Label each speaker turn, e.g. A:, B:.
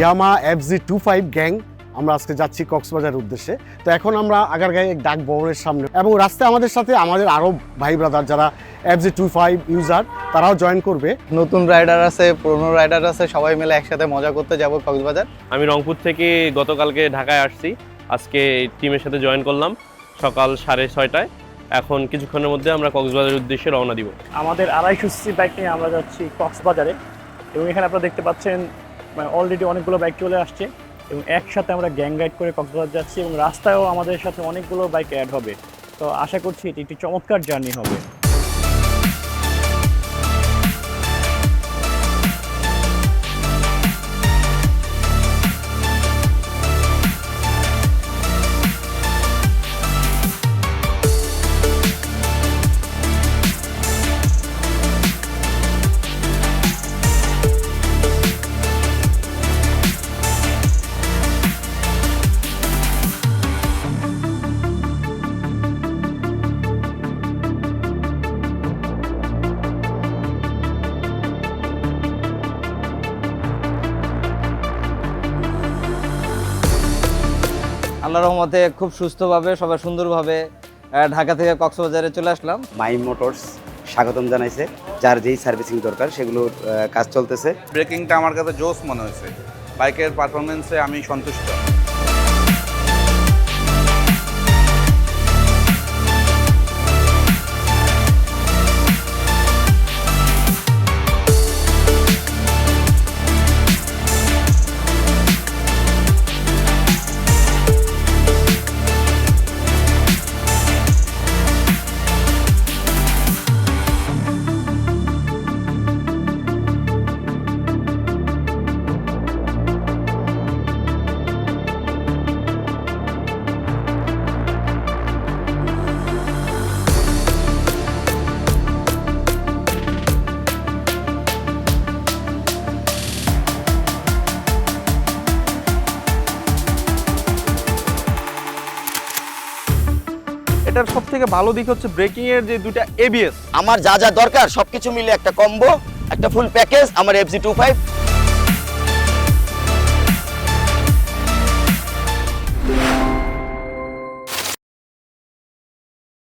A: Yamaha F G two five gang আমরা আজকে যাচ্ছি কক্সবাজার উদ্দেশ্যে। তো এখন আমরা আগারগাঁয়ে এক ডাক ভবনের সামনে। এবং রাস্তায় আমাদের সাথে আমাদের আরও ভাই ব্রাদার যারা F G two five user তারাও জয়েন করবে।
B: নতুন রাইডার আছে পুরনো রাইডার আছে সবাই মিলে একসাথে মজা করতে যাব কক্সবাজার।
C: আমি রংপুর থেকে গতকালকে ঢাকায় আসছি। আজকে টিমের সাথে জয়েন করলাম সকাল সাড়ে ছয়টায়। এখন কিছুক্ষণের মধ্যে আমরা কক্সবাজারের উদ্দেশ্যে রওনা দিব।
D: আমাদের আড়াইশো সিসি বাইক নিয়ে আমরা যাচ্ছি কক্সবাজারে। এবং এখানে আপনারা দেখতে পাচ্ছেন অলরেডি অনেকগুলো বাইক চলে আসছে এবং একসাথে আমরা গ্যাং গাইড করে কক্সবাজার যাচ্ছি এবং রাস্তায়ও আমাদের সাথে অনেকগুলো বাইক অ্যাড হবে। তো আশা করছি এটি একটি চমৎকার জার্নি হবে।
B: আল্লাহ রহমতে খুব সুস্থভাবে সবাই সুন্দরভাবে ঢাকা থেকে কক্সবাজারে চলে আসলাম।
E: মাই মোটরস স্বাগতম জানাইছে যার যেই সার্ভিসিং দরকার সেগুলো কাজ চলতেছে।
F: ব্রেকিংটা আমার কাছে জোস মনে হয়েছে। বাইকের পারফরমেন্সে আমি সন্তুষ্ট।
G: এটার সব থেকে ভালো দিক হচ্ছে ব্রেকিং এর যে দুটা এবিএস
H: আমার যা যা দরকার সবকিছু মিলে একটা কম্বো একটা ফুল প্যাকেজ আমার এফজি টু ফাইভ